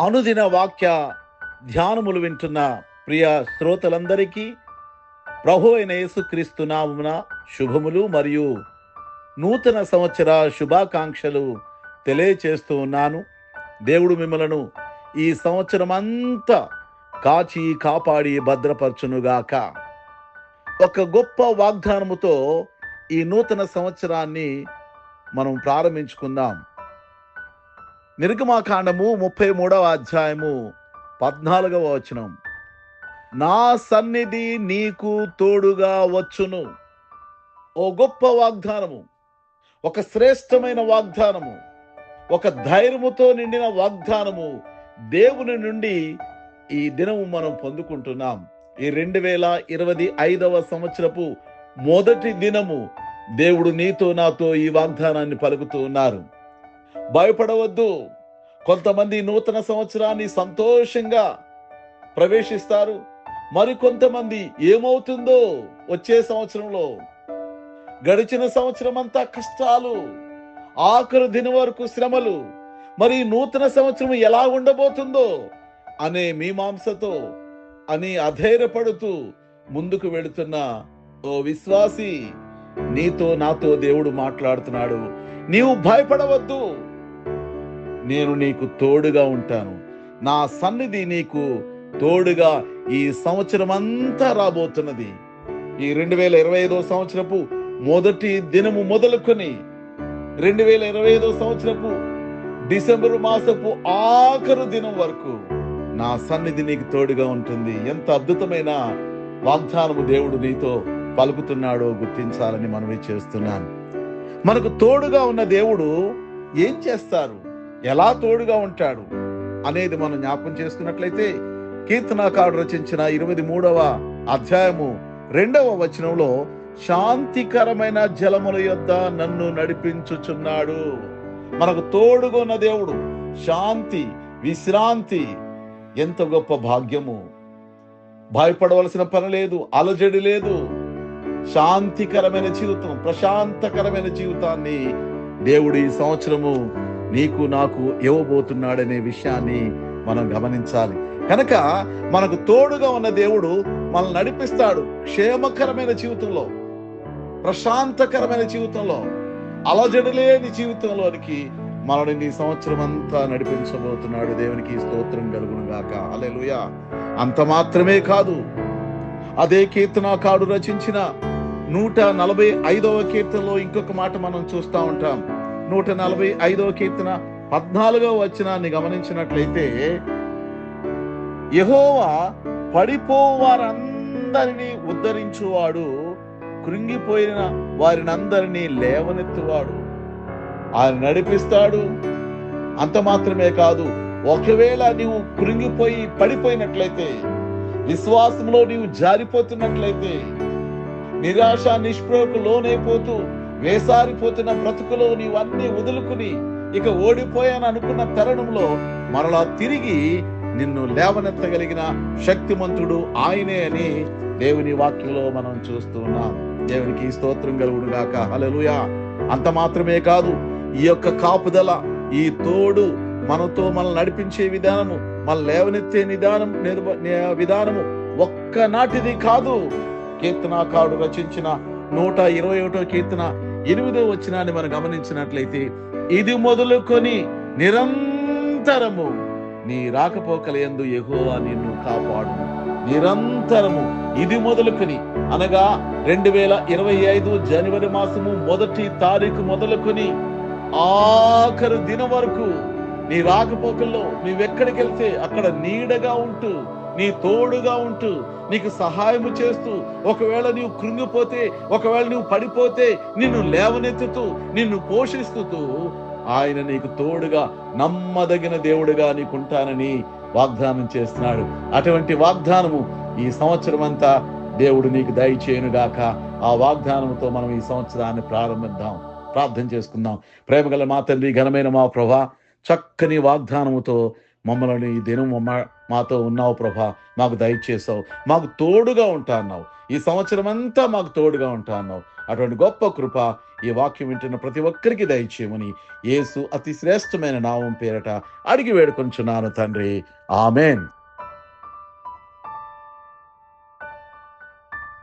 అనుదిన వాక్య ధ్యానములు వింటున్న ప్రియ శ్రోతలందరికీ ప్రభు అయిన యేసుక్రీస్తు నామున శుభములు మరియు నూతన సంవత్సర శుభాకాంక్షలు తెలియచేస్తూ ఉన్నాను. దేవుడు మిమ్మలను ఈ సంవత్సరం అంతా కాచి కాపాడి భద్రపరచునుగాక. ఒక గొప్ప వాగ్దానముతో ఈ నూతన సంవత్సరాన్ని మనం ప్రారంభించుకుందాం. నిర్గమాకాండము ముప్పై మూడవ అధ్యాయము పద్నాలుగవ వచనం. నా సన్నిధి నీకు తోడుగా వచ్చును. ఓ గొప్ప వాగ్దానము. ఒక శ్రేష్టమైన వాగ్దానము. ఒక ధైర్యముతో నిండిన వాగ్దానము దేవుని నుండి ఈ దినము మనం పొందుకుంటున్నాం. ఈ రెండు వేల ఇరవై ఐదవ సంవత్సరపు మొదటి దినము దేవుడు నీతో నాతో ఈ వాగ్దానాన్ని పలుకుతూ ఉన్నారు. భయపడవద్దు. కొంతమంది నూతన సంవత్సరాన్ని సంతోషంగా ప్రవేశిస్తారు. మరి కొంతమంది ఏమవుతుందో వచ్చే సంవత్సరంలో. గడిచిన సంవత్సరం అంతా కష్టాలు ఆఖరు దిన వరకు శ్రమలు మరి నూతన సంవత్సరం ఎలా ఉండబోతుందో అనే మీమాంసతో అని అధైర్యపడుతూ ముందుకు వెళుతున్న ఓ విశ్వాసి నీతో నాతో దేవుడు మాట్లాడుతున్నాడు. నీవు భయపడవద్దు. నేను నీకు తోడుగా ఉంటాను. నా సన్నిధి నీకు తోడుగా ఈ సంవత్సరం అంతా రాబోతున్నది. ఈ రెండు వేల ఇరవై ఐదో సంవత్సరపు మొదటి దినము మొదలుకొని రెండు వేల ఇరవై ఐదో సంవత్సరపు డిసెంబర్ మాసపు ఆఖరు దినం వరకు నా సన్నిధి నీకు తోడుగా ఉంటుంది. ఎంత అద్భుతమైన వాగ్దానము దేవుడు నీతో పలుకుతున్నాడో గుర్తించాలని మనవి చేస్తున్నాను. మనకు తోడుగా ఉన్న దేవుడు ఏం చేస్తారు? ఎలా తోడుగా ఉంటాడు? అనేది మనం జ్ఞాపం చేసుకున్నట్లయితే కీర్తనాకారుడు రచించిన ఇరవై మూడవ అధ్యాయము రెండవ వచనంలో శాంతికరమైన జలముల యొద్ద నన్ను నడిపించుచున్నాడు. మనకు తోడుగా ఉన్న దేవుడు శాంతి విశ్రాంతి ఎంత గొప్ప భాగ్యము. భయపడవలసిన పని లేదు అలజడి లేదు. శాంతికరమైన జీవితం ప్రశాంతకరమైన జీవితాన్ని దేవుడు ఈ సంవత్సరము నీకు నాకు ఇవ్వబోతున్నాడనే విషయాన్ని మనం గమనించాలి. కనుక మనకు తోడుగా ఉన్న దేవుడు మనల్ని నడిపిస్తాడు క్షేమకరమైన జీవితంలో ప్రశాంతకరమైన జీవితంలో అలజడలేని జీవితంలోనికి మనల్ని ఈ సంవత్సరం అంతా నడిపించబోతున్నాడు. దేవునికి స్తోత్రం కలుగును గాక. అలెలుయా అంత మాత్రమే కాదు అదే కీర్తనాకాడు రచించిన నూట నలభై ఐదవ కీర్తనలో ఇంకొక మాట మనం చూస్తూ ఉంటాం. నూట నలభై ఐదవ కీర్తన పద్నాలుగవ వచనాన్ని గమనించినట్లయితే యహోవా పడిపో వారందరినీ ఉద్ధరించువాడు కృంగిపోయిన వారినందరినీ లేవనెత్తువాడు. ఆయన నడిపిస్తాడు. అంత మాత్రమే కాదు ఒకవేళ నీవు కృంగిపోయి పడిపోయినట్లయితే విశ్వాసంలో నీవు జారిపోతున్నట్లయితే నిరాశ నిష్ప్రయోకు లోనైపోతూ వేసారిపోతున్న బ్రతుకులో నీవన్నీ వదులుకుని ఇక ఓడిపోయాను అనుకున్న తరుణంలో మరలా తిరిగి నిన్ను లేవనెత్తగలిగిన శక్తిమంతుడు ఆయనే అని దేవుని వాక్యంలో మనం చూస్తున్నాం దేవునికి స్తోత్రం కలుగుడు గాక. హల్లెలూయా. అంత మాత్రమే కాదు ఈ యొక్క కాపుదల ఈ తోడు మనతో మనల్ని నడిపించే విధానము మన లేవనెత్తే నిదానం నిర్వ- ని- విధానము ఒక్కనాటిది కాదు. కీర్తనాకారుడు రచించిన నూట ఇరవై ఒకటో కీర్తన ఎనిమిదో వచ్చినాన్ని మనం గమనించినట్లయితే ఇది మొదలుకొని నిరంతరము నీ రాకపోకలయందు యెహోవా నిన్ను కాపాడు. నిరంతరము ఇది మొదలుకొని. అనగా రెండు వేల ఇరవై ఐదు జనవరి మాసము మొదటి తారీఖు మొదలుకొని ఆఖరు దినం వరకు నీ రాకపోకల్లో నీవెక్కడికి వెళ్తే అక్కడ నీడగా ఉంటూ నీ తోడుగా ఉంటూ నీకు సహాయము చేస్తూ ఒకవేళ నీవు కృంగిపోతే ఒకవేళ నీవు పడిపోతే నిన్ను లేవనెత్తుతూ నిన్ను పోషిస్తూ ఆయన నీకు తోడుగా నమ్మదగిన దేవుడుగా నీకుంటానని వాగ్దానం చేస్తున్నాడు. అటువంటి వాగ్దానము ఈ సంవత్సరం అంతా దేవుడు నీకు దయచేయునుగాక. ఆ వాగ్దానంతో మనం ఈ సంవత్సరాన్ని ప్రారంభిద్దాం ప్రార్థన చేసుకుందాం. ప్రేమగల మా తండ్రి ఘనమైన మా ప్రభా చక్కని వాగ్దానముతో మమ్మల్ని ఈ దినం మమ్మ మాతో ఉన్నావు ప్రభా మాకు దయచేసావు మాకు తోడుగా ఉంటా అన్నావు. ఈ సంవత్సరం అంతా మాకు తోడుగా ఉంటా అన్నావు. అటువంటి గొప్ప కృప ఈ వాక్యం వింటున్న ప్రతి ఒక్కరికి దయచేయమని యేసు అతి శ్రేష్టమైన నామం పేరట అడిగి వేడుకొంచున్నాను తండ్రి. ఆమెన్.